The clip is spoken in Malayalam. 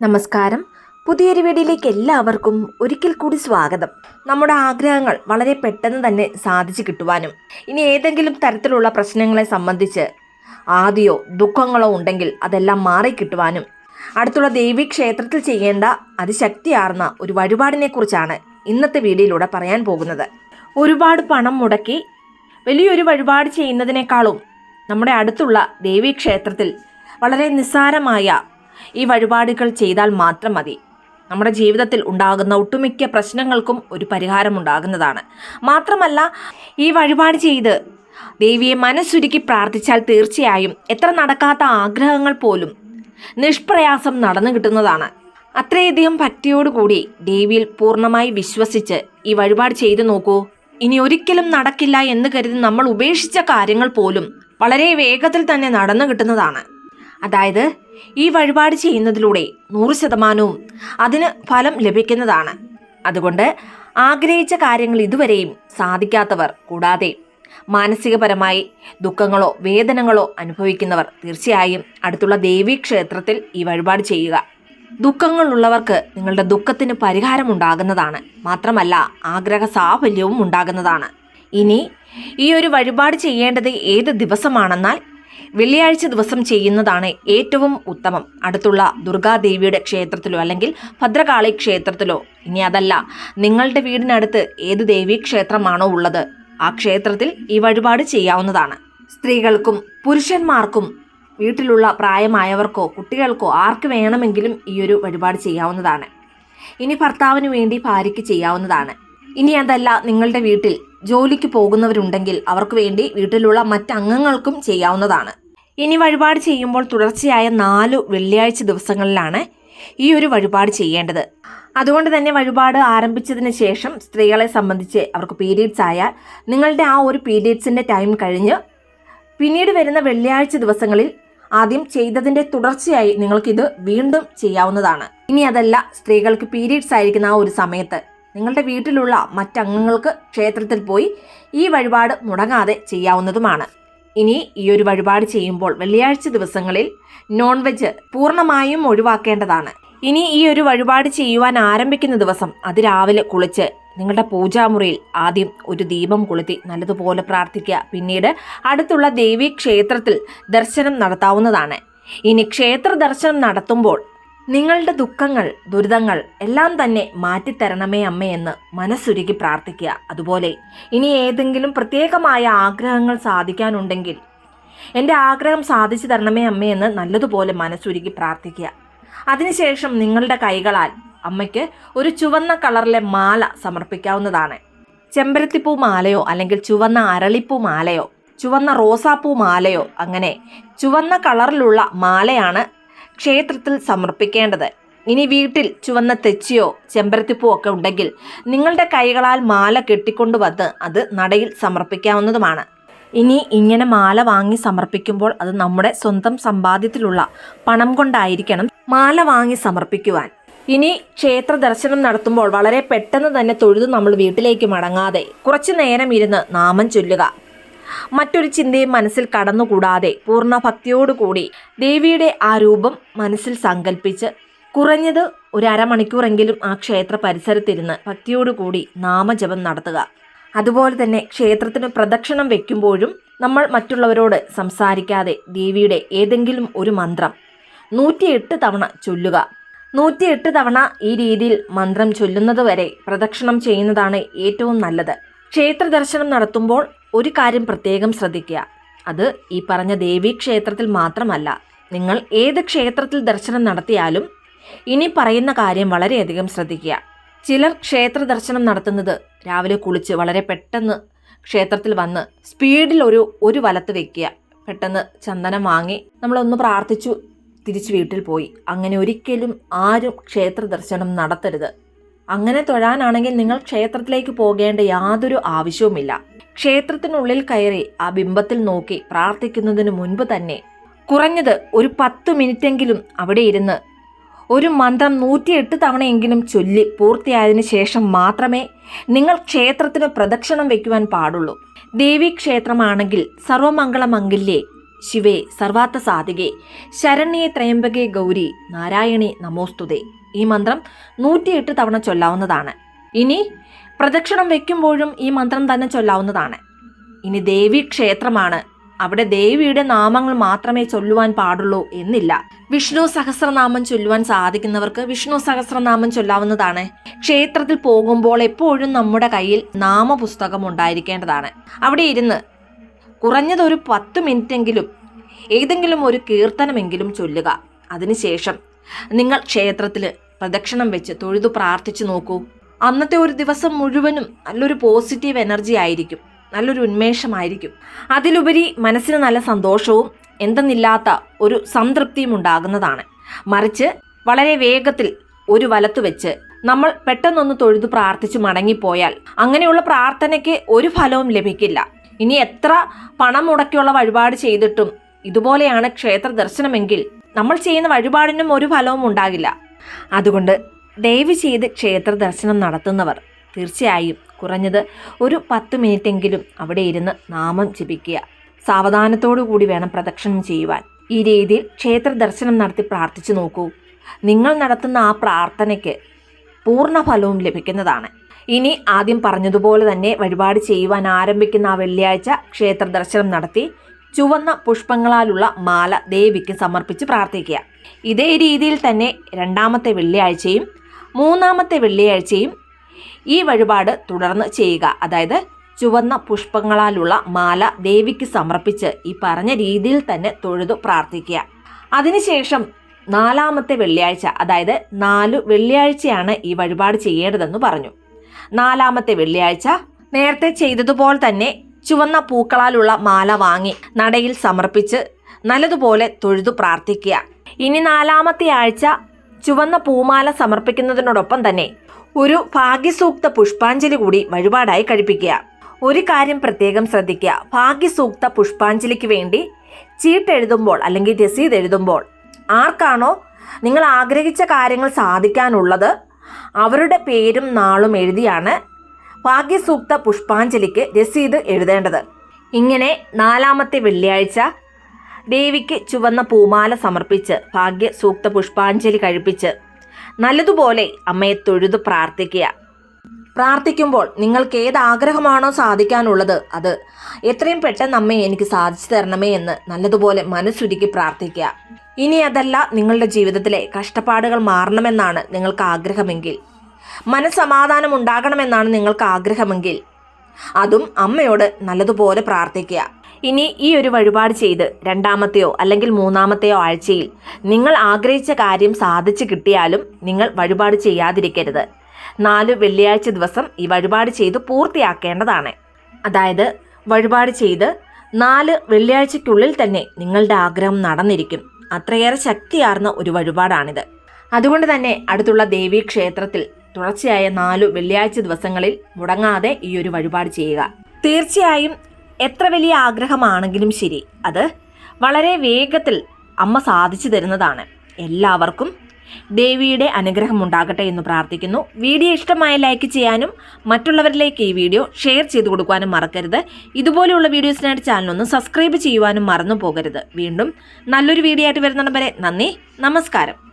നമസ്കാരം. പുതിയൊരു വീഡിയോയിലേക്ക് എല്ലാവർക്കും ഒരിക്കൽ കൂടി സ്വാഗതം. നമ്മുടെ ആഗ്രഹങ്ങൾ വളരെ പെട്ടെന്ന് തന്നെ സാധിച്ചു കിട്ടുവാനും ഇനി ഏതെങ്കിലും തരത്തിലുള്ള പ്രശ്നങ്ങളെ സംബന്ധിച്ച് ആദിയോ ദുഃഖങ്ങളോ ഉണ്ടെങ്കിൽ അതെല്ലാം മാറിക്കിട്ടുവാനും അടുത്തുള്ള ദേവീക്ഷേത്രത്തിൽ ചെയ്യേണ്ട അതിശക്തിയാർന്ന ഒരു വഴിപാടിനെ കുറിച്ചാണ് ഇന്നത്തെ വീഡിയോയിലൂടെ പറയാൻ പോകുന്നത്. ഒരുപാട് പണം മുടക്കി വലിയൊരു വഴിപാട് ചെയ്യുന്നതിനേക്കാളും നമ്മുടെ അടുത്തുള്ള ദേവീക്ഷേത്രത്തിൽ വളരെ നിസ്സാരമായ ഈ വഴിപാടുകൾ ചെയ്താൽ മാത്രം മതി. നമ്മുടെ ജീവിതത്തിൽ ഉണ്ടാകുന്ന ഒട്ടുമിക്ക പ്രശ്നങ്ങൾക്കും ഒരു പരിഹാരം ഉണ്ടാകുന്നതാണ്. മാത്രമല്ല ഈ വഴിപാട് ചെയ്ത് ദേവിയെ മനസ്സുരുക്കി പ്രാർത്ഥിച്ചാൽ തീർച്ചയായും എത്ര നടക്കാത്ത ആഗ്രഹങ്ങൾ പോലും നിഷ്പ്രയാസം നടന്നു കിട്ടുന്നതാണ്. അത്രയധികം ഭക്തിയോടുകൂടി ദേവിയിൽ പൂർണമായി വിശ്വസിച്ച് ഈ വഴിപാട് ചെയ്തു നോക്കൂ. ഇനി ഒരിക്കലും നടക്കില്ല എന്ന് കരുതി നമ്മൾ ഉപേക്ഷിച്ച കാര്യങ്ങൾ പോലും വളരെ വേഗത്തിൽ തന്നെ നടന്നു കിട്ടുന്നതാണ്. അതായത് ഈ വഴിപാട് ചെയ്യുന്നതിലൂടെ നൂറ് ശതമാനവും അതിന് ഫലം ലഭിക്കുന്നതാണ്. അതുകൊണ്ട് ആഗ്രഹിച്ച കാര്യങ്ങൾ ഇതുവരെയും സാധിക്കാത്തവർ കൂടാതെ മാനസികപരമായി ദുഃഖങ്ങളോ വേദനകളോ അനുഭവിക്കുന്നവർ തീർച്ചയായും അടുത്തുള്ള ദേവീ ക്ഷേത്രത്തിൽ ഈ വഴിപാട് ചെയ്യുക. ദുഃഖങ്ങളുള്ളവർക്ക് നിങ്ങളുടെ ദുഃഖത്തിന് പരിഹാരമുണ്ടാകുന്നതാണ് മാത്രമല്ല ആഗ്രഹ സാഫല്യവും ഉണ്ടാകുന്നതാണ്. ഇനി ഈ ഒരു വഴിപാട് ചെയ്യേണ്ടത് ഏത് ദിവസമാണെന്നാൽ വെള്ളിയാഴ്ച ദിവസം ചെയ്യുന്നതാണ് ഏറ്റവും ഉത്തമം. അടുത്തുള്ള ദുർഗാദേവിയുടെ ക്ഷേത്രത്തിലോ അല്ലെങ്കിൽ ഭദ്രകാളി ക്ഷേത്രത്തിലോ. ഇനി അതല്ല. നിങ്ങളുടെ വീടിനടുത്ത് ഏത് ദേവീ ക്ഷേത്രമാണോ ഉള്ളത്? ആ ക്ഷേത്രത്തിൽ ഈ വഴിപാട് ചെയ്യാവുന്നതാണ്. സ്ത്രീകൾക്കും പുരുഷന്മാർക്കും വീട്ടിലുള്ള പ്രായമായവർക്കോ കുട്ടികൾക്കോ ആർക്ക് വേണമെങ്കിലും ഈ ഒരു വഴിപാട് ചെയ്യാവുന്നതാണ്. ഇനി ഭർത്താവിന് വേണ്ടി ഭാര്യയ്ക്ക് ചെയ്യാവുന്നതാണ്. ഇനി അതല്ല നിങ്ങളുടെ വീട്ടിൽ ജോലിക്ക് പോകുന്നവരുണ്ടെങ്കിൽ അവർക്ക് വേണ്ടി വീട്ടിലുള്ള മറ്റംഗങ്ങൾക്കും ചെയ്യാവുന്നതാണ്. ഇനി വഴിപാട് ചെയ്യുമ്പോൾ തുടർച്ചയായ നാലു വെള്ളിയാഴ്ച ദിവസങ്ങളിലാണ് ഈ ഒരു വഴിപാട് ചെയ്യേണ്ടത്. അതുകൊണ്ട് തന്നെ വഴിപാട് ആരംഭിച്ചതിന് ശേഷം സ്ത്രീകളെ സംബന്ധിച്ച് അവർക്ക് പീരീഡ്സ് ആയാൽ നിങ്ങളുടെ ആ ഒരു പീരീഡ്സിന്റെ ടൈം കഴിഞ്ഞ് പിന്നീട് വരുന്ന വെള്ളിയാഴ്ച ദിവസങ്ങളിൽ ആദ്യം ചെയ്തതിന്റെ തുടർച്ചയായി നിങ്ങൾക്കിത് വീണ്ടും ചെയ്യാവുന്നതാണ്. ഇനി അതല്ല സ്ത്രീകൾക്ക് പീരീഡ്സ് ആയിരിക്കുന്ന ആ ഒരു സമയത്ത്. നിങ്ങളുടെ വീട്ടിലുള്ള മറ്റംഗങ്ങൾക്ക് ക്ഷേത്രത്തിൽ പോയി ഈ വഴിപാട് മുടങ്ങാതെ ചെയ്യാവുന്നതുമാണ്. ഇനി ഈ ഒരു വഴിപാട് ചെയ്യുമ്പോൾ വെള്ളിയാഴ്ച ദിവസങ്ങളിൽ നോൺ വെജ് പൂർണമായും ഒഴിവാക്കേണ്ടതാണ്. ഇനി ഈ ഒരു വഴിപാട് ചെയ്യുവാൻ ആരംഭിക്കുന്ന ദിവസം അതിരാവിലെ കുളിച്ച് നിങ്ങളുടെ പൂജാമുറിയിൽ ആദ്യം ഒരു ദീപം കൊളുത്തി നല്ലതുപോലെ പ്രാർത്ഥിക്കുക. പിന്നീട് അടുത്തുള്ള ദേവീ ക്ഷേത്രത്തിൽ ദർശനം നടത്താവുന്നതാണ്. ഇനി ക്ഷേത്ര ദർശനം നടത്തുമ്പോൾ നിങ്ങളുടെ ദുഃഖങ്ങൾ ദുരിതങ്ങൾ എല്ലാം തന്നെ മാറ്റിത്തരണമേ അമ്മയെന്ന് മനസ്സുരുകി പ്രാർത്ഥിക്കുക. അതുപോലെ ഇനി ഏതെങ്കിലും പ്രത്യേകമായ ആഗ്രഹങ്ങൾ സാധിക്കാനുണ്ടെങ്കിൽ എന്റെ ആഗ്രഹം സാധിച്ചു തരണമേ അമ്മയെന്ന് നല്ലതുപോലെ മനസ്സുരുകി പ്രാർത്ഥിക്കുക. അതിനുശേഷം നിങ്ങളുടെ കൈകളാൽ അമ്മയ്ക്ക് ഒരു ചുവന്ന കളറിലെ മാല സമർപ്പിക്കാവുന്നതാണ്. ചെമ്പരത്തിപ്പൂ മാലയോ അല്ലെങ്കിൽ ചുവന്ന അരളിപ്പൂ മാലയോ ചുവന്ന റോസാപ്പൂ മാലയോ അങ്ങനെ ചുവന്ന കളറിലുള്ള മാലയാണ് ക്ഷേത്രത്തിൽ സമർപ്പിക്കേണ്ടത്. ഇനി വീട്ടിൽ ചുവന്ന തെച്ചിയോ ചെമ്പരത്തിപ്പൂ ഒക്കെ ഉണ്ടെങ്കിൽ നിങ്ങളുടെ കൈകളാൽ മാല കെട്ടിക്കൊണ്ടുവന്ന് അത് നടയിൽ സമർപ്പിക്കാവുന്നതുമാണ്. ഇനി ഇങ്ങനെ മാല വാങ്ങി സമർപ്പിക്കുമ്പോൾ അത് നമ്മുടെ സ്വന്തം സമ്പാദ്യത്തിലുള്ള പണം കൊണ്ടായിരിക്കണം മാല വാങ്ങി സമർപ്പിക്കുവാൻ. ഇനി ക്ഷേത്ര ദർശനം നടത്തുമ്പോൾ വളരെ പെട്ടെന്ന് തന്നെ തൊഴുത് നമ്മൾ വീട്ടിലേക്ക് മടങ്ങാതെ കുറച്ചു നേരം ഇരുന്ന് നാമം ചൊല്ലുക. മറ്റൊരു ചിന്തയും മനസ്സിൽ കടന്നുകൂടാതെ പൂർണ ഭക്തിയോടുകൂടി ദേവിയുടെ ആ രൂപം മനസ്സിൽ സങ്കല്പിച്ച് കുറഞ്ഞത് ഒരു അരമണിക്കൂറെങ്കിലും ആ ക്ഷേത്ര പരിസരത്തിരുന്ന് ഭക്തിയോടുകൂടി നാമജപം നടത്തുക. അതുപോലെ തന്നെ ക്ഷേത്രത്തിന് പ്രദക്ഷിണം വെക്കുമ്പോഴും നമ്മൾ മറ്റുള്ളവരോട് സംസാരിക്കാതെ ദേവിയുടെ ഏതെങ്കിലും ഒരു മന്ത്രം നൂറ്റിയെട്ട് തവണ ചൊല്ലുക. നൂറ്റിയെട്ട് തവണ ഈ രീതിയിൽ മന്ത്രം ചൊല്ലുന്നത് വരെ പ്രദക്ഷിണം ചെയ്യുന്നതാണ് ഏറ്റവും നല്ലത്. ക്ഷേത്ര ദർശനം നടത്തുമ്പോൾ ഒരു കാര്യം പ്രത്യേകം ശ്രദ്ധിക്കുക. അത് ഈ പറഞ്ഞ ദേവീ ക്ഷേത്രത്തിൽ മാത്രമല്ല. നിങ്ങൾ ഏത് ക്ഷേത്രത്തിൽ ദർശനം നടത്തിയാലും ഇനി പറയുന്ന കാര്യം വളരെയധികം ശ്രദ്ധിക്കുക. ചിലർ ക്ഷേത്ര ദർശനം നടത്തുന്നത് രാവിലെ കുളിച്ച് വളരെ പെട്ടെന്ന് ക്ഷേത്രത്തിൽ വന്ന് സ്പീഡിൽ ഒരു ഒരു വലത്ത് വെക്കുക. പെട്ടെന്ന് ചന്ദനം വാങ്ങി നമ്മളൊന്ന് പ്രാർത്ഥിച്ചു തിരിച്ച് വീട്ടിൽ പോയി. അങ്ങനെ ഒരിക്കലും ആരും ക്ഷേത്ര ദർശനം നടത്തരുത്. അങ്ങനെ തൊഴാനാണെങ്കിൽ നിങ്ങൾ ക്ഷേത്രത്തിലേക്ക് പോകേണ്ട യാതൊരു ആവശ്യവുമില്ല. ക്ഷേത്രത്തിനുള്ളിൽ കയറി ആ ബിംബത്തിൽ നോക്കി പ്രാർത്ഥിക്കുന്നതിന് മുൻപ് തന്നെ കുറഞ്ഞത് ഒരു പത്ത് മിനിറ്റെങ്കിലും അവിടെ ഇരുന്ന് ഒരു മന്ത്രം നൂറ്റിയെട്ട് തവണയെങ്കിലും ചൊല്ലി പൂർത്തിയായതിനു ശേഷം മാത്രമേ നിങ്ങൾ ക്ഷേത്രത്തിന് പ്രദക്ഷിണം വയ്ക്കുവാൻ പാടുള്ളൂ. ദേവീക്ഷേത്രമാണെങ്കിൽ സർവമംഗളമംഗല്യേ ശിവേ സർവാത്ത സാധികെ ശരണ്യെ ത്രയംബകെ ഗൗരി നാരായണി നമോസ്തുതേ. ഈ മന്ത്രം നൂറ്റിയെട്ട് തവണ ചൊല്ലാവുന്നതാണ്. ഇനി പ്രദക്ഷിണം വയ്ക്കുമ്പോഴും ഈ മന്ത്രം തന്നെ ചൊല്ലാവുന്നതാണ്. ഇനി ദേവി ക്ഷേത്രമാണ്. അവിടെ ദേവിയുടെ നാമങ്ങൾ മാത്രമേ ചൊല്ലുവാൻ പാടുള്ളൂ എന്നില്ല. വിഷ്ണു സഹസ്രനാമം ചൊല്ലുവാൻ സാധിക്കുന്നവർക്ക് വിഷ്ണു സഹസ്രനാമം ചൊല്ലാവുന്നതാണ്. ക്ഷേത്രത്തിൽ പോകുമ്പോൾ എപ്പോഴും നമ്മുടെ കയ്യിൽ നാമപുസ്തകം ഉണ്ടായിരിക്കേണ്ടതാണ്. അവിടെ ഇരുന്ന് കുറഞ്ഞതൊരു പത്ത് മിനിറ്റെങ്കിലും ഏതെങ്കിലും ഒരു കീർത്തനമെങ്കിലും ചൊല്ലുക. അതിനുശേഷം നിങ്ങൾ ക്ഷേത്രത്തിൽ പ്രദക്ഷിണം വെച്ച് തൊഴുതു പ്രാർത്ഥിച്ചു നോക്കൂ. അന്നത്തെ ഒരു ദിവസം മുഴുവനും നല്ലൊരു പോസിറ്റീവ് എനർജി ആയിരിക്കും. നല്ലൊരു ഉന്മേഷമായിരിക്കും. അതിലുപരി മനസ്സിന് നല്ല സന്തോഷവും എന്തെന്നില്ലാത്ത ഒരു സംതൃപ്തിയും ഉണ്ടാകുന്നതാണ്. മറിച്ച് വളരെ വേഗത്തിൽ ഒരു വലത്ത് വെച്ച് നമ്മൾ പെട്ടെന്നൊന്ന് തൊഴുതു പ്രാർത്ഥിച്ച് മടങ്ങിപ്പോയാൽ അങ്ങനെയുള്ള പ്രാർത്ഥനയ്ക്ക് ഒരു ഫലവും ലഭിക്കില്ല. ഇനി എത്ര പണം മുടക്കിയുള്ള വഴിപാട് ചെയ്തിട്ടും ഇതുപോലെയാണ് ക്ഷേത്ര ദർശനമെങ്കിൽ നമ്മൾ ചെയ്യുന്ന വഴിപാടിനും ഒരു ഫലവും ഉണ്ടാകില്ല. അതുകൊണ്ട് ദയവ് ചെയ്ത് ക്ഷേത്ര ദർശനം നടത്തുന്നവർ തീർച്ചയായും കുറഞ്ഞത് ഒരു പത്ത് മിനിറ്റെങ്കിലും അവിടെ ഇരുന്ന് നാമം ജപിക്കുക. സാവധാനത്തോടു കൂടി വേണം പ്രദക്ഷിണം ചെയ്യുവാൻ. ഈ രീതിയിൽ ക്ഷേത്ര ദർശനം നടത്തി പ്രാർത്ഥിച്ചു നോക്കൂ. നിങ്ങൾ നടത്തുന്ന ആ പ്രാർത്ഥനയ്ക്ക് പൂർണ ഫലവും ലഭിക്കുന്നതാണ്. ഇനി ആദ്യം പറഞ്ഞതുപോലെ തന്നെ വഴിപാട് ചെയ്യുവാൻ ആരംഭിക്കുന്ന ആ വെള്ളിയാഴ്ച ക്ഷേത്ര ദർശനം നടത്തി ചുവന്ന പുഷ്പങ്ങളാലുള്ള മാല ദേവിക്ക് സമർപ്പിച്ച് പ്രാർത്ഥിക്കുക. ഇതേ രീതിയിൽ തന്നെ രണ്ടാമത്തെ വെള്ളിയാഴ്ചയും മൂന്നാമത്തെ വെള്ളിയാഴ്ചയും ഈ വഴിപാട് തുടർന്ന് ചെയ്യുക. അതായത് ചുവന്ന പുഷ്പങ്ങളാലുള്ള മാല ദേവിക്ക് സമർപ്പിച്ച് ഈ പറഞ്ഞ രീതിയിൽ തന്നെ തൊഴുതു പ്രാർത്ഥിക്കുക. അതിനുശേഷം നാലാമത്തെ വെള്ളിയാഴ്ച അതായത് നാലു വെള്ളിയാഴ്ചയാണ് ഈ വഴിപാട് ചെയ്യേണ്ടതെന്ന് പറഞ്ഞു. നാലാമത്തെ വെള്ളിയാഴ്ച നേരത്തെ ചെയ്തതുപോലെ തന്നെ ചുവന്ന പൂക്കളാലുള്ള മാല വാങ്ങി നടയിൽ സമർപ്പിച്ച് നല്ലതുപോലെ തൊഴുതു പ്രാർത്ഥിക്കുക. ഇനി നാലാമത്തെ ആഴ്ച ചുവന്ന പൂമാല സമർപ്പിക്കുന്നതിനോടൊപ്പം തന്നെ ഒരു ഭാഗ്യസൂക്ത പുഷ്പാഞ്ജലി കൂടി വഴിപാടായി കഴിപ്പിക്കുക. ഒരു കാര്യം പ്രത്യേകം ശ്രദ്ധിക്കുക. ഭാഗ്യസൂക്ത പുഷ്പാഞ്ജലിക്ക് വേണ്ടി ചീട്ടെഴുതുമ്പോൾ അല്ലെങ്കിൽ രസീത് എഴുതുമ്പോൾ ആർക്കാണോ നിങ്ങൾ ആഗ്രഹിച്ച കാര്യങ്ങൾ സാധിക്കാനുള്ളത് അവരുടെ പേരും നാളും എഴുതിയാണ് ഭാഗ്യസൂക്ത പുഷ്പാഞ്ജലിക്ക് രസീത് എഴുതേണ്ടത്. ഇങ്ങനെ നാലാമത്തെ വെള്ളിയാഴ്ച ദേവിക്ക് ചുവന്ന പൂമാല സമർപ്പിച്ച് ഭാഗ്യ സൂക്ത പുഷ്പാഞ്ജലി കഴിപ്പിച്ച് നല്ലതുപോലെ അമ്മയെ തൊഴുതു പ്രാർത്ഥിക്കുക. പ്രാർത്ഥിക്കുമ്പോൾ നിങ്ങൾക്ക് ഏത് ആഗ്രഹമാണോ സാധിക്കാനുള്ളത് അത് എത്രയും പെട്ടെന്ന് അമ്മയെ എനിക്ക് സാധിച്ചു തരണമേ എന്ന് നല്ലതുപോലെ മനസ്സുരുക്കി പ്രാർത്ഥിക്കുക. ഇനി അതല്ല നിങ്ങളുടെ ജീവിതത്തിലെ കഷ്ടപ്പാടുകൾ മാറണമെന്നാണ് നിങ്ങൾക്ക് ആഗ്രഹമെങ്കിൽ. മനസ്സമാധാനം ഉണ്ടാകണമെന്നാണ് നിങ്ങൾക്ക് ആഗ്രഹമെങ്കിൽ. അതും അമ്മയോട് നല്ലതുപോലെ പ്രാർത്ഥിക്കുക. ഇനി ഈ ഒരു വഴിപാട് ചെയ്ത് രണ്ടാമത്തെയോ അല്ലെങ്കിൽ മൂന്നാമത്തെയോ ആഴ്ചയിൽ നിങ്ങൾ ആഗ്രഹിച്ച കാര്യം സാധിച്ചു കിട്ടിയാലും നിങ്ങൾ വഴിപാട് ചെയ്യാതിരിക്കരുത്. നാല് വെള്ളിയാഴ്ച ദിവസം ഈ വഴിപാട് ചെയ്ത് പൂർത്തിയാക്കേണ്ടതാണ്. അതായത് വഴിപാട് ചെയ്ത് നാല് വെള്ളിയാഴ്ചയ്ക്കുള്ളിൽ തന്നെ നിങ്ങളുടെ ആഗ്രഹം നടന്നിരിക്കും. അത്രയേറെ ശക്തിയാർന്ന ഒരു വഴിപാടാണിത്. അതുകൊണ്ട് തന്നെ അടുത്തുള്ള ദേവീ ക്ഷേത്രത്തിൽ തുടർച്ചയായ നാലു വെള്ളിയാഴ്ച ദിവസങ്ങളിൽ മുടങ്ങാതെ ഈ ഒരു വഴിപാട് ചെയ്യുക. തീർച്ചയായും എത്ര വലിയ ആഗ്രഹമാണെങ്കിലും ശരി അത് വളരെ വേഗത്തിൽ അമ്മ സാധിച്ചു തരുന്നതാണ്. എല്ലാവർക്കും ദേവിയുടെ അനുഗ്രഹം ഉണ്ടാകട്ടെ എന്ന് പ്രാർത്ഥിക്കുന്നു. വീഡിയോ ഇഷ്ടമായ ലൈക്ക് ചെയ്യാനും മറ്റുള്ളവരിലേക്ക് ഈ വീഡിയോ ഷെയർ ചെയ്തു കൊടുക്കാനും മറക്കരുത്. ഇതുപോലെയുള്ള വീഡിയോസിനായിട്ട് ചാനലൊന്ന് സബ്സ്ക്രൈബ് ചെയ്യുവാനും മറന്നു പോകരുത്. വീണ്ടും നല്ലൊരു വീഡിയോ ആയിട്ട് വരുന്നിടം വരെ നന്ദി നമസ്കാരം.